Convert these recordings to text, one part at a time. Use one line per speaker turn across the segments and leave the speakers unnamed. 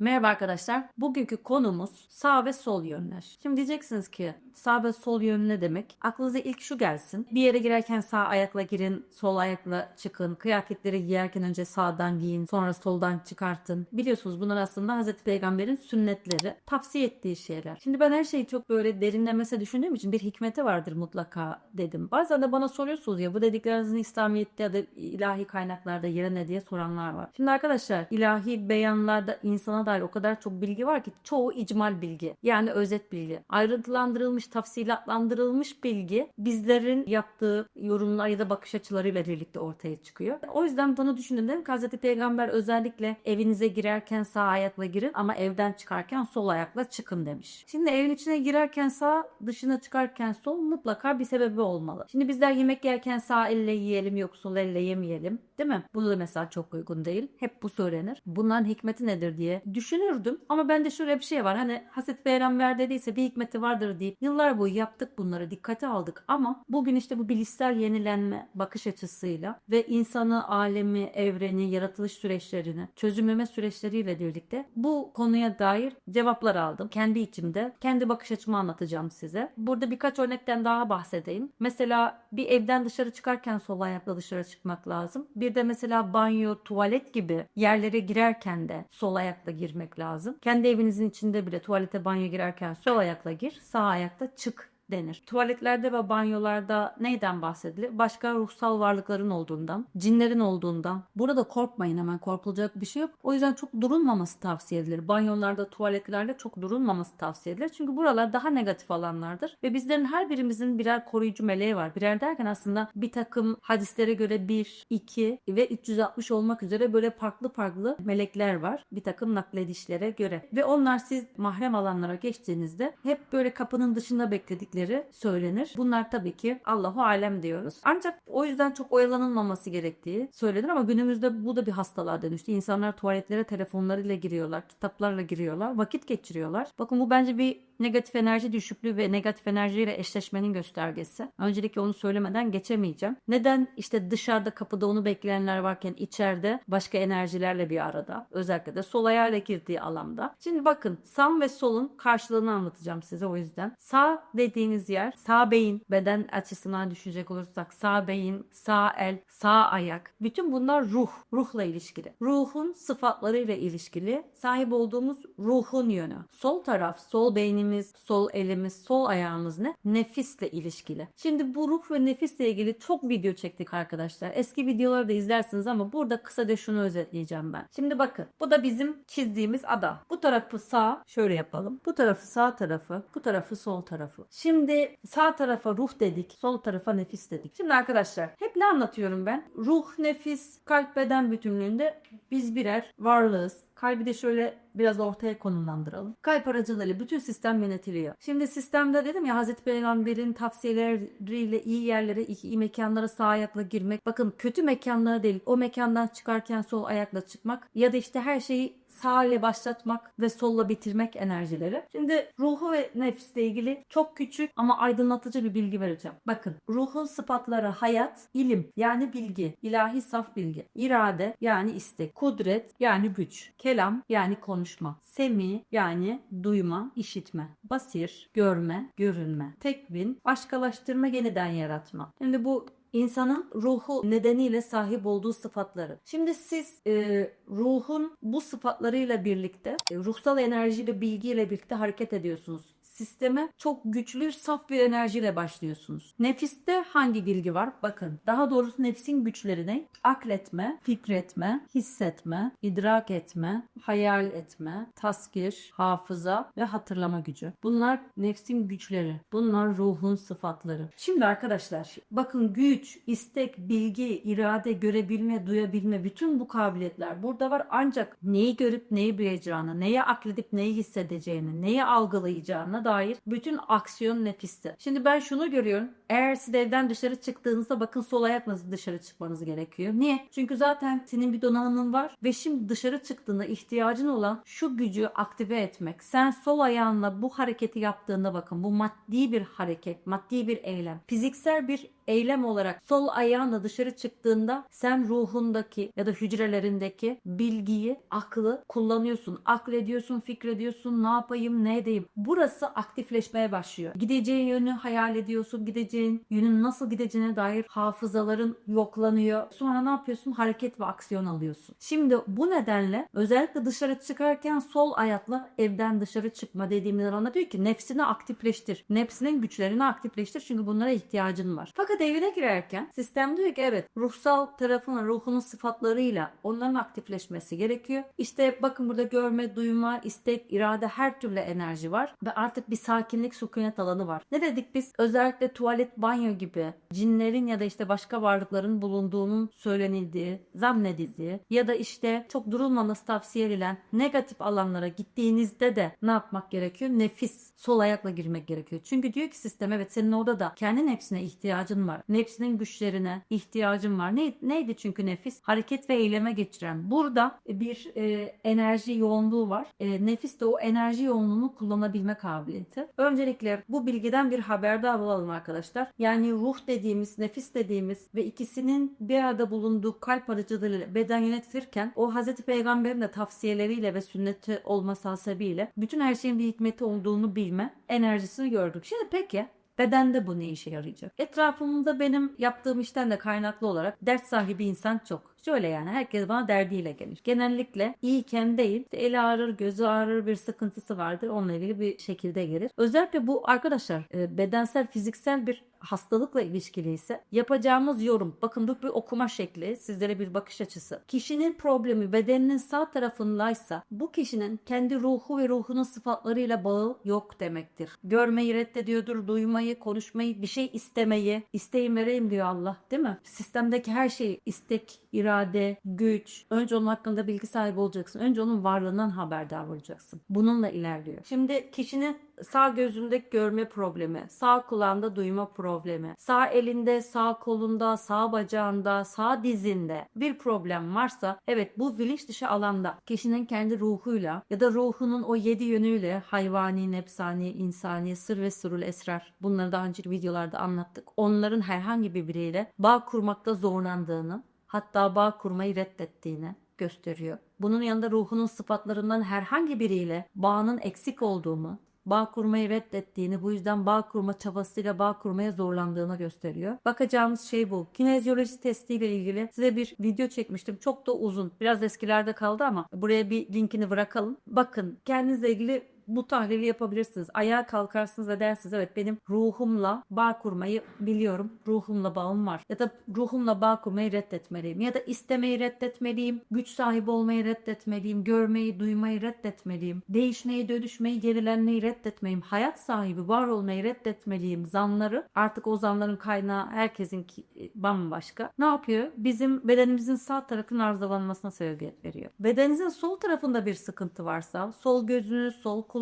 Merhaba arkadaşlar. Bugünkü konumuz sağ ve sol yönler. Şimdi diyeceksiniz ki sağ ve sol yön ne demek? Aklınıza ilk şu gelsin. Bir yere girerken sağ ayakla girin, sol ayakla çıkın. Kıyafetleri giyerken önce sağdan giyin, sonra soldan çıkartın. Biliyorsunuz bunlar aslında Hazreti Peygamber'in sünnetleri, tavsiye ettiği şeyler. Şimdi ben her şeyi çok böyle derinlemese düşündüğüm için bir hikmeti vardır mutlaka dedim. Bazen de bana soruyorsunuz ya bu dediklerinizin İslamiyet'te ya da ilahi kaynaklarda yeri ne diye soranlar var. Şimdi arkadaşlar ilahi beyanlarda insana dair o kadar çok bilgi var ki çoğu icmal bilgi. Yani özet bilgi. Ayrıntılandırılmış, tafsilatlandırılmış bilgi bizlerin yaptığı yorumlar ya da bakış açılarıyla birlikte ortaya çıkıyor. O yüzden bunu düşündüm dedim Peygamber özellikle evinize girerken sağ ayakla girin ama evden çıkarken sol ayakla çıkın demiş. Şimdi evin içine girerken sağ, dışına çıkarken sol mutlaka bir sebebi olmalı. Şimdi bizler yemek yerken sağ elle yiyelim yok sol elle yemeyelim. Değil mi? Bu da mesela çok uygun değil. Hep bu söylenir. Bunların hikmeti nedir diye düşünürdüm. Ama bende şöyle bir şey var. Hani Hazreti Peygamber dediyse bir hikmeti vardır deyip yıllar boyu yaptık bunları dikkate aldık. Ama bugün işte bu bilişsel yenilenme bakış açısıyla ve insanı, alemi, evreni, yaratılış süreçlerini çözümleme süreçleriyle birlikte bu konuya dair cevaplar aldım. Kendi içimde, kendi bakış açımı anlatacağım size. Burada birkaç örnekten daha bahsedeyim. Mesela bir evden dışarı çıkarken sol ayakla dışarı çıkmak lazım. Bir de mesela banyo, tuvalet gibi yerlere girerken de sol ayakla girmek lazım. Kendi evinizin içinde bile tuvalete, banyo girerken sol ayakla gir, sağ ayakla çık denir. Tuvaletlerde ve banyolarda neyden bahsedilir? Başka ruhsal varlıkların olduğundan, cinlerin olduğundan. Burada korkmayın hemen korkulacak bir şey yok. O yüzden çok durulmaması tavsiye edilir. Banyolarda, tuvaletlerde çok durulmaması tavsiye edilir. Çünkü buralar daha negatif alanlardır. Ve bizlerin her birimizin birer koruyucu meleği var. Birer derken aslında bir takım hadislere göre 1, 2 ve 360 olmak üzere böyle farklı farklı melekler var. Bir takım nakledişlere göre. Ve onlar siz mahrem alanlara geçtiğinizde hep böyle kapının dışında bekledikleri söylenir. Bunlar tabii ki Allahu alem diyoruz. Ancak o yüzden çok oyalanılmaması gerektiği söylenir ama günümüzde bu da bir hastalığa dönüştü. İnsanlar tuvaletlere telefonlarıyla giriyorlar, kitaplarla giriyorlar, vakit geçiriyorlar. Bakın bu bence bir negatif enerji düşüklüğü ve negatif enerjiyle eşleşmenin göstergesi. Öncelikle onu söylemeden geçemeyeceğim. Neden işte dışarıda kapıda onu bekleyenler varken içeride başka enerjilerle bir arada. Özellikle de sol ayağıyla girdiği alanda. Şimdi bakın sağ ve solun karşılığını anlatacağım size o yüzden. Sağ dediğiniz yer sağ beyin beden açısından düşünecek olursak sağ beyin, sağ el, sağ ayak. Bütün bunlar ruh. Ruhla ilişkili. Ruhun sıfatlarıyla ilişkili. Sahip olduğumuz ruhun yönü. Sol taraf, sol beynimiz, sol elimiz, sol ayağımız ne? Nefisle ilişkili. Şimdi bu ruh ve nefisle ilgili çok video çektik arkadaşlar. Eski videoları da izlersiniz ama burada kısaca şunu özetleyeceğim ben. Şimdi bakın bu da bizim çizdiğimiz ada. Bu tarafı sağ şöyle yapalım. Bu tarafı sağ tarafı, bu tarafı sol tarafı. Şimdi sağ tarafa ruh dedik, sol tarafa nefis dedik. Şimdi arkadaşlar hep ne anlatıyorum ben? Ruh, nefis, kalp, beden bütünlüğünde biz birer varlığız. Kalbi de şöyle biraz ortaya konumlandıralım. Kalp aracılığıyla bütün sistem yönetiliyor. Şimdi sistemde dedim ya Hazreti Peygamber'in tavsiyeleriyle iyi yerlere, iyi mekanlara sağ ayakla girmek. Bakın kötü mekanlara değil o mekandan çıkarken sol ayakla çıkmak ya da işte her şeyi sağ ile başlatmak ve solla bitirmek enerjileri. Şimdi ruhu ve nefisle ilgili çok küçük ama aydınlatıcı bir bilgi vereceğim. Bakın ruhun sıfatları hayat, ilim yani bilgi, ilahi saf bilgi, irade yani istek, kudret yani güç, kelam yani konuşma, semi yani duyma, işitme, basir, görme, görünme, tekvin, başkalaştırma, yeniden yaratma. Şimdi bu insanın ruhu nedeniyle sahip olduğu sıfatları. Şimdi siz e, ruhun bu sıfatlarıyla birlikte, e, ruhsal enerjiyle, bilgiyle birlikte hareket ediyorsunuz. Sisteme çok güçlü, saf bir enerjiyle başlıyorsunuz. Nefiste hangi bilgi var? Bakın. Daha doğrusu nefsin güçleri ne? Akletme, fikretme, hissetme, idrak etme, hayal etme, taskir, hafıza ve hatırlama gücü. Bunlar nefsin güçleri. Bunlar ruhun sıfatları. Şimdi arkadaşlar bakın güç, istek, bilgi, irade, görebilme, duyabilme bütün bu kabiliyetler burada var. Ancak neyi görüp neyi duyacağını, neye akledip neyi hissedeceğini, neyi algılayacağına dair bütün aksiyon nefiste. Şimdi ben şunu görüyorum. Eğer siz evden dışarı çıktığınızda bakın sol ayakla dışarı çıkmanız gerekiyor. Niye? Çünkü zaten senin bir donanımın var ve şimdi dışarı çıktığında ihtiyacın olan şu gücü aktive etmek. Sen sol ayağınla bu hareketi yaptığında bakın bu maddi bir hareket, maddi bir eylem. Fiziksel bir eylem olarak sol ayağınla dışarı çıktığında sen ruhundaki ya da hücrelerindeki bilgiyi, aklı kullanıyorsun. Aklediyorsun, fikrediyorsun, ne yapayım, ne edeyim. Burası aktifleşmeye başlıyor. Gideceğin yönü hayal ediyorsun. Gideceğin yönün nasıl gideceğine dair hafızaların yoklanıyor. Sonra ne yapıyorsun? Hareket ve aksiyon alıyorsun. Şimdi bu nedenle özellikle dışarı çıkarken sol ayakla evden dışarı çıkma dediğimiz ana diyor ki nefsini aktifleştir. Nefsinin güçlerini aktifleştir çünkü bunlara ihtiyacın var. Fakat evine girerken sistem diyor ki evet ruhsal tarafının ruhunun sıfatlarıyla onların aktifleşmesi gerekiyor. İşte bakın burada görme, duyma, istek, irade her türlü enerji var ve artık bir sakinlik, sükunet alanı var. Ne dedik biz? Özellikle tuvalet, banyo gibi cinlerin ya da işte başka varlıkların bulunduğunun söylenildiği, zannedildiği ya da işte çok durulmaması tavsiye edilen negatif alanlara gittiğinizde de ne yapmak gerekiyor? Nefis, sol ayakla girmek gerekiyor. Çünkü diyor ki sistem evet senin orada da kendi nefsine ihtiyacın var. Nefsinin güçlerine ihtiyacın var. Ne, neydi çünkü nefis? Hareket ve eyleme geçiren. Burada bir e, enerji yoğunluğu var. E, nefis de o enerji yoğunluğunu kullanabilme kabiliyeti. Öncelikle bu bilgiden bir haberdar olalım arkadaşlar. Yani ruh dediğimiz, nefis dediğimiz ve ikisinin bir arada bulunduğu kalp aracılığıyla beden yönetilirken o Hazreti Peygamber'in de tavsiyeleriyle ve sünneti olması hasebiyle bütün her şeyin bir hikmeti olduğunu bilme enerjisini gördük. Şimdi peki Bedende bu ne işe yarayacak? Etrafımda benim yaptığım işten de kaynaklı olarak dert sahibi insan çok. Şöyle yani herkes bana derdiyle gelir. Genellikle iyiken değil, işte eli ağrır, gözü ağrır, bir sıkıntısı vardır. Onunla ilgili bir şekilde gelir. Özellikle bu arkadaşlar e, bedensel, fiziksel bir hastalıkla ilişkili ise yapacağımız yorum, bakın bu bir okuma şekli, sizlere bir bakış açısı. Kişinin problemi bedeninin sağ tarafındaysa bu kişinin kendi ruhu ve ruhunun sıfatlarıyla bağı yok demektir. Görmeyi reddediyordur, duymayı, konuşmayı, bir şey istemeyi, isteğim vereyim diyor Allah değil mi? Sistemdeki her şey istek, irade, güç. Önce onun hakkında bilgi sahibi olacaksın. Önce onun varlığından haberdar olacaksın. Bununla ilerliyor. Şimdi kişinin sağ gözündeki görme problemi, sağ kulağında duyma problemi, sağ elinde, sağ kolunda, sağ bacağında, sağ dizinde bir problem varsa evet bu bilinç dışı alanda kişinin kendi ruhuyla ya da ruhunun o yedi yönüyle hayvani, nefsani, insani, sır ve sırrul esrar bunları daha önce videolarda anlattık. Onların herhangi bir biriyle bağ kurmakta zorlandığını hatta bağ kurmayı reddettiğini gösteriyor. Bunun yanında ruhunun sıfatlarından herhangi biriyle bağının eksik olduğunu, bağ kurmayı reddettiğini, bu yüzden bağ kurma çabasıyla bağ kurmaya zorlandığını gösteriyor. Bakacağımız şey bu. Kinezyoloji testiyle ilgili size bir video çekmiştim. Çok da uzun. Biraz eskilerde kaldı ama buraya bir linkini bırakalım. Bakın kendinizle ilgili bu tahlili yapabilirsiniz. Ayağa kalkarsınız ve dersiniz evet benim ruhumla bağ kurmayı biliyorum. Ruhumla bağım var. Ya da ruhumla bağ kurmayı reddetmeliyim. Ya da istemeyi reddetmeliyim. Güç sahibi olmayı reddetmeliyim. Görmeyi, duymayı reddetmeliyim. Değişmeyi, dönüşmeyi, gerilenmeyi reddetmeliyim. Hayat sahibi, var olmayı reddetmeliyim. Zanları artık o zanların kaynağı herkesin bambaşka. Ne yapıyor? Bizim bedenimizin sağ tarafının arızalanmasına sebebiyet veriyor. Bedeninizin sol tarafında bir sıkıntı varsa, sol gözünüz, sol kulağınız,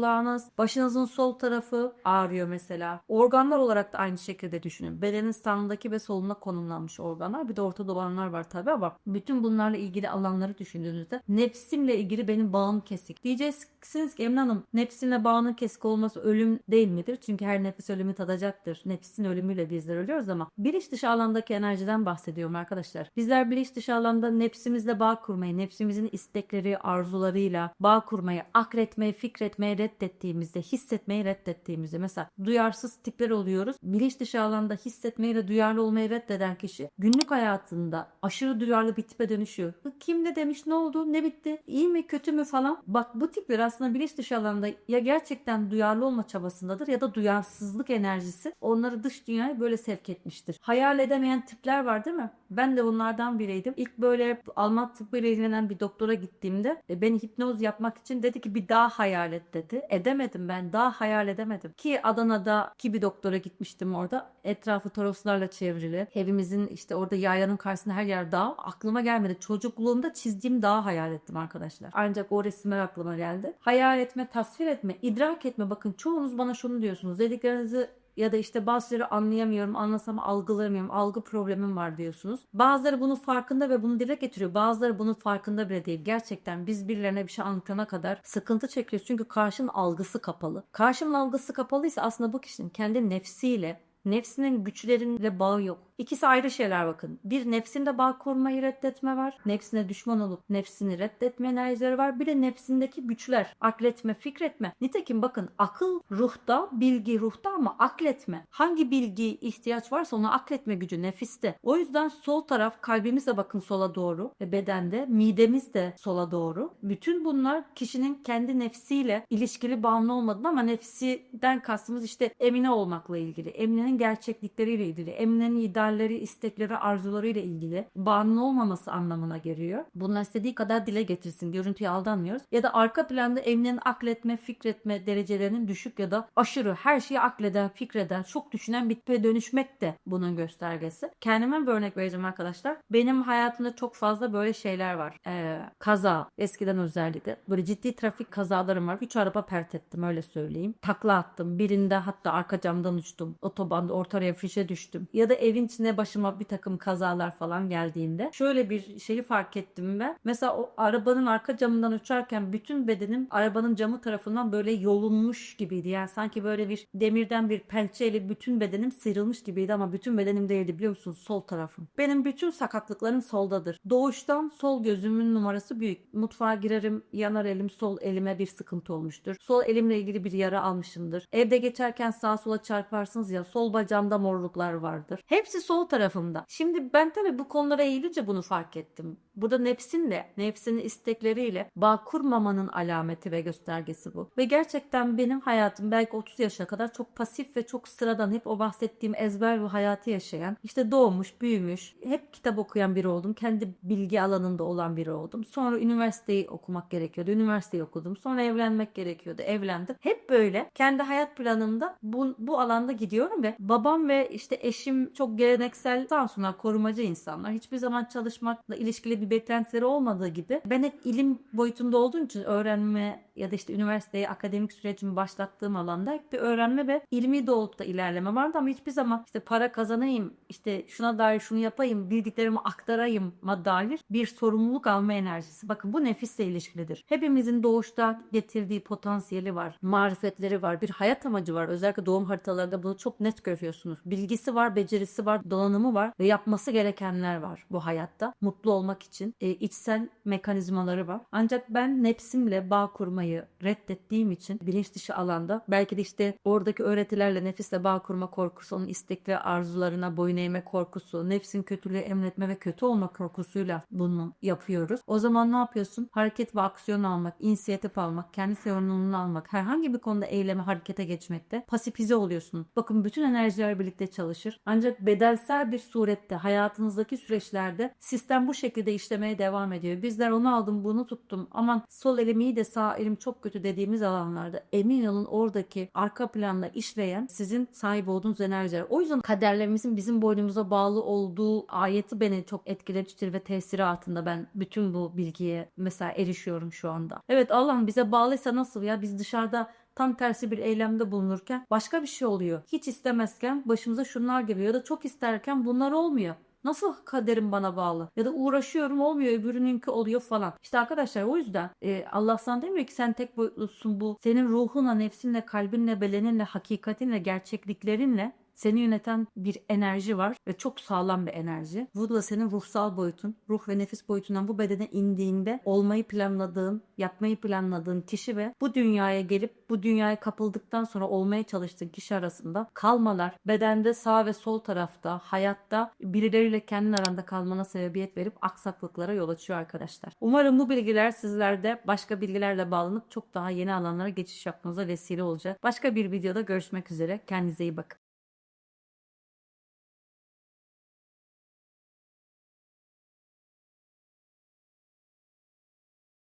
başınızın sol tarafı ağrıyor mesela. Organlar olarak da aynı şekilde düşünün. Bedenin sağındaki ve soluna konumlanmış organlar. Bir de ortada olanlar var tabi ama bütün bunlarla ilgili alanları düşündüğünüzde nefsimle ilgili benim bağım kesik. Diyeceksiniz ki Emine Hanım nefsimle bağının kesik olması ölüm değil midir? Çünkü her nefis ölümü tadacaktır. Nefsin ölümüyle bizler ölüyoruz ama bilinç dışı alandaki enerjiden bahsediyorum arkadaşlar. Bizler bilinç dışı alanda nefsimizle bağ kurmayı, nefsimizin istekleri, arzularıyla bağ kurmayı, akretmeyi, fikretmeyi reddettiğimizde, hissetmeyi reddettiğimizde mesela duyarsız tipler oluyoruz. Bilinç dışı alanda hissetmeyi ve duyarlı olmayı reddeden kişi günlük hayatında aşırı duyarlı bir tipe dönüşüyor. Kim ne demiş, ne oldu, ne bitti, iyi mi, kötü mü falan. Bak bu tipler aslında bilinç dışı alanda ya gerçekten duyarlı olma çabasındadır ya da duyarsızlık enerjisi onları dış dünyaya böyle sevk etmiştir. Hayal edemeyen tipler var değil mi? Ben de bunlardan biriydim. İlk böyle Alman tıbbıyla ilgilenen bir doktora gittiğimde e, beni hipnoz yapmak için dedi ki bir daha hayal et dedi. Edemedim ben. Daha hayal edemedim. Ki Adana'da ki bir doktora gitmiştim orada. Etrafı toroslarla çevrili. Evimizin işte orada yaylanın karşısında her yer dağ. Aklıma gelmedi. Çocukluğumda çizdiğim dağı hayal ettim arkadaşlar. Ancak o resimler aklıma geldi. Hayal etme, tasvir etme, idrak etme. Bakın çoğunuz bana şunu diyorsunuz. Dediklerinizi ya da işte bazıları anlayamıyorum, anlasam algılayamıyorum, algı problemim var diyorsunuz. Bazıları bunun farkında ve bunu dile getiriyor. Bazıları bunun farkında bile değil. Gerçekten biz birilerine bir şey anlatana kadar sıkıntı çekiyoruz. Çünkü karşının algısı kapalı. Karşının algısı kapalıysa aslında bu kişinin kendi nefsiyle, nefsinin güçleriyle bağı yok. İkisi ayrı şeyler bakın. Bir nefsinde bağ kurmayı reddetme var. Nefsine düşman olup nefsini reddetme enerjileri var. Bir de nefsindeki güçler. Akletme, fikretme. Nitekim bakın akıl ruhta, bilgi ruhta ama akletme. Hangi bilgi ihtiyaç varsa onu akletme gücü nefiste. O yüzden sol taraf kalbimiz de bakın sola doğru ve bedende midemiz de sola doğru. Bütün bunlar kişinin kendi nefsiyle ilişkili bağımlı olmadığını ama nefsiden kastımız işte emine olmakla ilgili. Eminenin gerçeklikleriyle ilgili. Eminenin idealleri, istekleri, arzularıyla ilgili. Bağımlı olmaması anlamına geliyor. Bunlar istediği kadar dile getirsin. Görüntüye aldanmıyoruz. Ya da arka planda Emine'nin akletme, fikretme derecelerinin düşük ya da aşırı her şeyi akleden, fikreden, çok düşünen bir tipe dönüşmek de bunun göstergesi. Kendime bir örnek vereceğim arkadaşlar. Benim hayatımda çok fazla böyle şeyler var. Ee, kaza eskiden özellikle. Böyle ciddi trafik kazalarım var. Üç araba pert ettim öyle söyleyeyim. Takla attım. Birinde hatta arka camdan uçtum. Otobanda ortaya fişe düştüm. Ya da evin içine başıma bir takım kazalar falan geldiğinde şöyle bir şeyi fark ettim ben. Mesela o arabanın arka camından uçarken bütün bedenim arabanın camı tarafından böyle yolunmuş gibiydi. Yani sanki böyle bir demirden bir pençeyle bütün bedenim sıyrılmış gibiydi ama bütün bedenim değildi biliyor musunuz? Sol tarafım. Benim bütün sakatlıklarım soldadır. Doğuştan sol gözümün numarası büyük. Mutfağa girerim yanar elim sol elime bir sıkıntı olmuştur. Sol elimle ilgili bir yara almışımdır. Evde geçerken sağa sola çarparsınız ya sol bacağımda morluklar vardır. Hepsi sol tarafımda. Şimdi ben tabii bu konulara eğilince bunu fark ettim. Bu da nefsinle, nefsinin istekleriyle bağ kurmamanın alameti ve göstergesi bu. Ve gerçekten benim hayatım belki 30 yaşa kadar çok pasif ve çok sıradan hep o bahsettiğim ezber ve hayatı yaşayan, işte doğmuş, büyümüş, hep kitap okuyan biri oldum. Kendi bilgi alanında olan biri oldum. Sonra üniversiteyi okumak gerekiyordu. Üniversiteyi okudum. Sonra evlenmek gerekiyordu. Evlendim. Hep böyle kendi hayat planımda bu, bu alanda gidiyorum ve babam ve işte eşim çok geleneksel Samsunlar korumacı insanlar. Hiçbir zaman çalışmakla ilişkili bir beklentileri olmadığı gibi ben hep ilim boyutunda olduğum için öğrenme ya da işte üniversiteye akademik sürecimi başlattığım alanda hep bir öğrenme ve ilmi doğrultuda ilerleme vardı ama hiçbir zaman işte para kazanayım, işte şuna dair şunu yapayım, bildiklerimi aktarayım ma dair bir sorumluluk alma enerjisi. Bakın bu nefisle ilişkilidir. Hepimizin doğuşta getirdiği potansiyeli var, marifetleri var, bir hayat amacı var. Özellikle doğum haritalarında bunu çok net görüyorsunuz. Bilgisi var, becerisi var, donanımı var ve yapması gerekenler var bu hayatta. Mutlu olmak için e, içsel mekanizmaları var. Ancak ben nefsimle bağ kurmayı reddettiğim için bilinç dışı alanda belki de işte oradaki öğretilerle nefisle bağ kurma korkusu, onun istek ve arzularına boyun eğme korkusu, nefsin kötülüğü emretme ve kötü olma korkusuyla bunu yapıyoruz. O zaman ne yapıyorsun? Hareket ve aksiyon almak, inisiyatif almak, kendi sorumluluğunu almak, herhangi bir konuda eyleme, harekete geçmekte pasifize oluyorsun. Bakın bütün enerjiler birlikte çalışır. Ancak bedelsel bir surette hayatınızdaki süreçlerde sistem bu şekilde işlemeye devam ediyor. Bizler onu aldım bunu tuttum aman sol elim iyi de sağ elim çok kötü dediğimiz alanlarda emin olun oradaki arka planda işleyen sizin sahip olduğunuz enerjiler. O yüzden kaderlerimizin bizim boynumuza bağlı olduğu ayeti beni çok etkilemiştir ve tesiri altında ben bütün bu bilgiye mesela erişiyorum şu anda. Evet Allah'ım bize bağlıysa nasıl ya biz dışarıda tam tersi bir eylemde bulunurken başka bir şey oluyor. Hiç istemezken başımıza şunlar geliyor ya da çok isterken bunlar olmuyor. Nasıl kaderim bana bağlı? Ya da uğraşıyorum olmuyor öbürününki oluyor falan. İşte arkadaşlar o yüzden e, Allah sana demiyor ki sen tek boyutlusun bu. Senin ruhunla, nefsinle, kalbinle, bedeninle, hakikatinle, gerçekliklerinle seni yöneten bir enerji var ve çok sağlam bir enerji. Da senin ruhsal boyutun, ruh ve nefis boyutundan bu bedene indiğinde olmayı planladığın, yapmayı planladığın kişi ve bu dünyaya gelip bu dünyaya kapıldıktan sonra olmaya çalıştığın kişi arasında kalmalar, bedende sağ ve sol tarafta, hayatta birileriyle kendin aranda kalmana sebebiyet verip aksaklıklara yol açıyor arkadaşlar. Umarım bu bilgiler sizlerde başka bilgilerle bağlanıp çok daha yeni alanlara geçiş yapmanıza vesile olacak. Başka bir videoda görüşmek üzere. Kendinize iyi bakın.